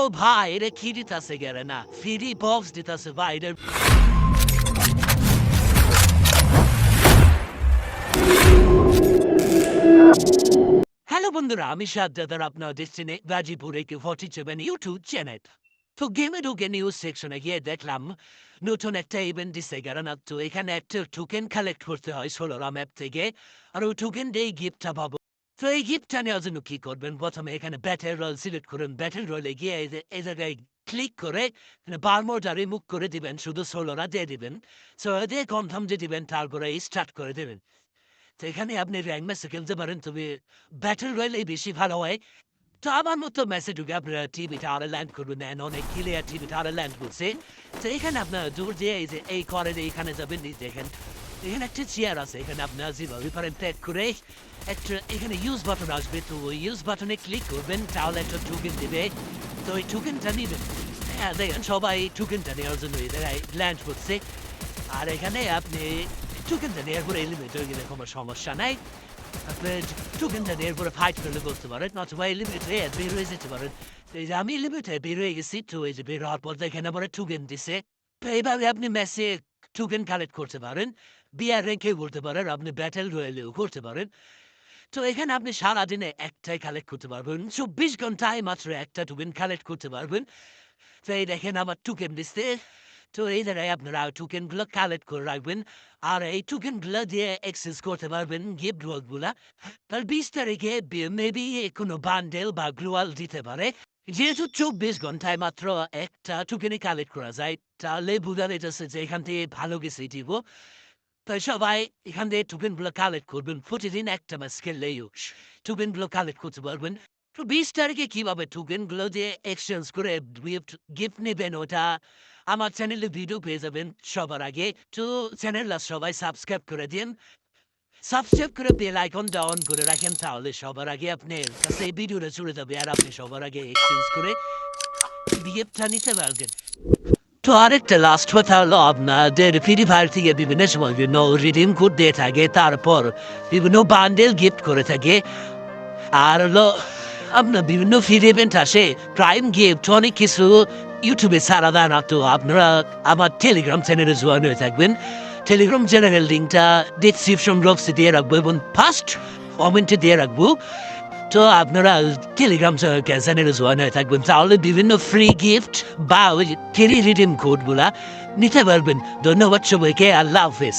ও ভাই এটা কি দিতেছে গেলে না? ফ্রি বক্স দিতেছে ভাই এটা হ্যালো বন্ধুরা, আমি সাজ্জাদার আপনার দেখছেন গাজীপুরে কি ফর্টি সেভেন ইউটিউব চ্যানেল তো গেমে ঢুকে নিউজ সেকশনে গিয়ে দেখলাম, নতুন একটা ইভেন্ট দিছে কারণ তো এখানে একটা টোকেন কালেক্ট করতে হয় ষোলোরা ম্যাপ থেকে। আর ওই টোকেন দিয়ে গিফটটা পাবো। তো এই গিফটটা নেওয়ার জন্য কি করবেন? প্রথমে এখানে ব্যাটেল রোল সিলেক্ট করুন। ব্যাটেল রোলে গিয়ে এই জায়গায় ক্লিক করে বারমোটা রিমুভ করে দিবেন, শুধু ষোলোরা দিয়ে দিবেন। সো দিয়ে কনফার্ম দিয়ে দিবেন, তারপরে স্টার্ট করে দেবেন। তো এখানে আপনি র্যাঙ্ক ম্যাচে খেলতে পারেন, তবে ব্যাটেল রয়েলে বেশি ভালো হয়। তো আমার মতো মেসেজ ঢুকে আপনারা টিভিটা আরে ল্যান্ড করবেন নেন অনেক ক্লিয়ার টিভিটা আরে ল্যান্ড করছে। তো এখানে আপনার দূর দিয়ে এই যে, এই করে এইখানে যাবেন দেখেন। এখানে একটা চেয়ার আছে এখানে আপনার যেভাবে পারেন ট্যাগ করে একটা এখানে ইউজ বাটন আসবে তো ওই ইউজ বাটনে ক্লিক করবেন তাহলে একটা টোকেন দেবে তো ওই টোকেনটা নেবেন হ্যাঁ দেখেন সবাই টোকেনটা নেওয়ার জন্য জায়গায় ল্যান্ড করছে আর এখানে আপনি টোকেনটা নেওয়ার পরে হয়ে গেলে কোনো সমস্যা নাই আপনি টোকেনটা নেওয়ার পরে ফাইট করলে করতে পারেন এলিমেন্ট হয়ে বের হয়ে যেতে পারেন এই যে আমি এলিমেন্ট বের হয়ে গেছি তো এই যে বের হওয়ার পর দেখেন আমার টোকেন দিছে এইভাবে আপনি ম্যাচে টোকেন কালেক্ট করতে পারেন বিয়ার র্যাঙ্কেও করতে পারেন আপনি ব্যাটেল রয়েলেও করতে পারেন তো এখানে আপনি সারাদিনে একটাই কালেক্ট করতে পারবেন চব্বিশ ঘন্টায় মাত্র একটা টোকেন কালেক্ট করতে পারবেন তো এই দেখেন আমার টোকেন দিচ্ছে তো এই জায়গায় আপনারা টোকেনগুলো কালেক্ট করে রাখবেন আর এই টোকেনগুলো দিয়ে এক্সেস করতে পারবেন গিফট রোলগুলা তার বিশ তারিখে মেবি কোনো বান্ডেল বা গ্লোয়াল দিতে পারে যেহেতু চব্বিশ ঘন্টায় মাত্র একটা টোকেনই কালেক্ট করা যায় তাহলে বোঝা যাচ্ছে যে এখান থেকে ভালো কিছু দিব তাই সবাই এখান থেকে টোকেনগুলো কালেক্ট করবেন প্রতিদিন একটা ম্যাচ খেললেও টোকেনগুলো কালেক্ট করতে পারবেন তো বিশ তারিখে কীভাবে টোকেনগুলো দিয়ে এক্সচেঞ্জ করে গিফট গিফট নেবেন ওটা আমার চ্যানেলে ভিডিও পেয়ে যাবেন সবার আগে তো চ্যানেলটা সবাই সাবস্ক্রাইব করে দিন সাবস্ক্রাইব করে বেল আইকনটা অন করে রাখেন তাহলে সবার আগে আপনার কাছে এই ভিডিওটা চলে যাবে আর আপনি সবার আগে এক্সচেঞ্জ করে গিফটটা নিতে পারবেন। তো আরেকটা লাস্ট কথা হলো আপনাদের ফ্রি ফায়ার থেকে বিভিন্ন সময় বিভিন্ন রিডিম কোড দিয়ে থাকে, তারপর বিভিন্ন বান্ডেল গিফট করে থাকে। আর হলো আপনার বিভিন্ন ফ্রি ইভেন্ট আসে প্রাইম গিফট অনেক কিছু ইউটিউবে ছাড়া দেয় না তো আপনারা আমার টেলিগ্রাম চ্যানেলে জয়েন হয়ে থাকবেন। টেলিগ্রাম চ্যানেলের লিঙ্কটা ডিসক্রিপশন বক্সে দিয়ে রাখব এবং ফার্স্ট কমেন্টে দিয়ে রাখব তো আপনারা টেলিগ্রাম চ্যানেলে জয়েন হয়ে থাকবেন তাহলে বিভিন্ন ফ্রি গিফট বা ওই টেলি রিডিম কোডগুলা নিতে পারবেন ধন্যবাদ সবাইকে আল্লাহ হাফেজ